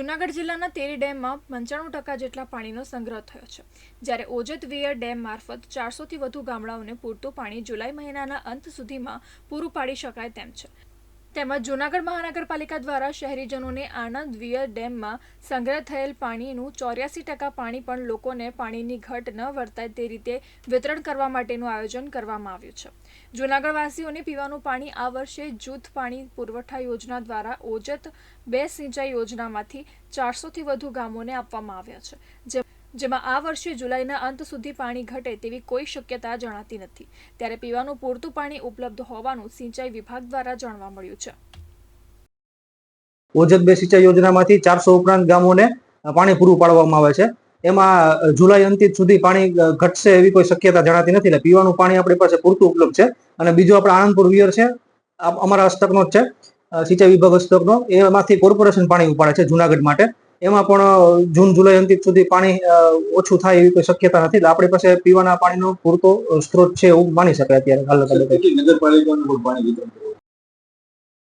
જૂનાગઢ જિલ્લાના તેરી ડેમમાં પંચાણું ટકા જેટલા પાણીનો સંગ્રહ થયો છે. જ્યારે ઓજત વિયર ડેમ મારફત ચારસોથી વધુ ગામડાઓને પૂરતું પાણી જુલાઈ મહિનાના અંત સુધીમાં પૂરું પાડી શકાય તેમ છે. તેમજ જૂનાગઢ મહાનગરપાલિકા દ્વારા શહેરીજનોને આણંદ વિયર ડેમમાં સંગ્રહ થયેલ પાણીનું ચોર્યાસી ટકા પાણી પણ લોકોને પાણીની ઘટ ન વર્તાય તે રીતે વિતરણ કરવા માટેનું આયોજન કરવામાં આવ્યું છે. જૂનાગઢવાસીઓને પીવાનું પાણી આ વર્ષે જૂથ પાણી પુરવઠા યોજના દ્વારા ઓજત બે સિંચાઈ યોજનામાંથી ચારસોથી વધુ ગામોને આપવામાં આવ્યા છે, જે જેમાં આ વર્ષે જુલાઈના અંત સુધી પાણી ઘટે તેવી કોઈ શક્યતા જણાતી નથી. ત્યારે પીવાનું પૂરતું પાણી ઉપલબ્ધ હોવાનું સિંચાઈ વિભાગ દ્વારા જાણવા મળ્યું છે. ઓજત બે સિંચાઈ યોજનામાંથી ચારસો ઉપરાંત ગામોને પાણી પૂરું પાડવામાં આવે છે. એમાં જુલાઈ અંતિત સુધી પાણી ઘટશે એવી કોઈ શક્યતા જણાતી નથી. એટલે પીવાનું પાણી આપણી પાસે પૂરતું ઉપલબ્ધ છે. અને બીજું આપણે આણંદપુર વિયર છે અમારા હસ્તકનો જ છે. સિંચાઈ વિભાગ હસ્તકનો એમાંથી કોર્પોરેશન પાણી ઉપાડે છે જુનાગઢ માટે. એમાં પણ જૂન જુલાઈ અંતિમ સુધી પાણી ઓછું થાય એવી કોઈ શક્યતા નથી. એટલે આપણી પાસે પીવાના પાણીનો પૂરતો સ્ત્રોત છે એવું માની શકાય અત્યારે હાલ નગરપાલિકાનું પણ પાણી વિતરણ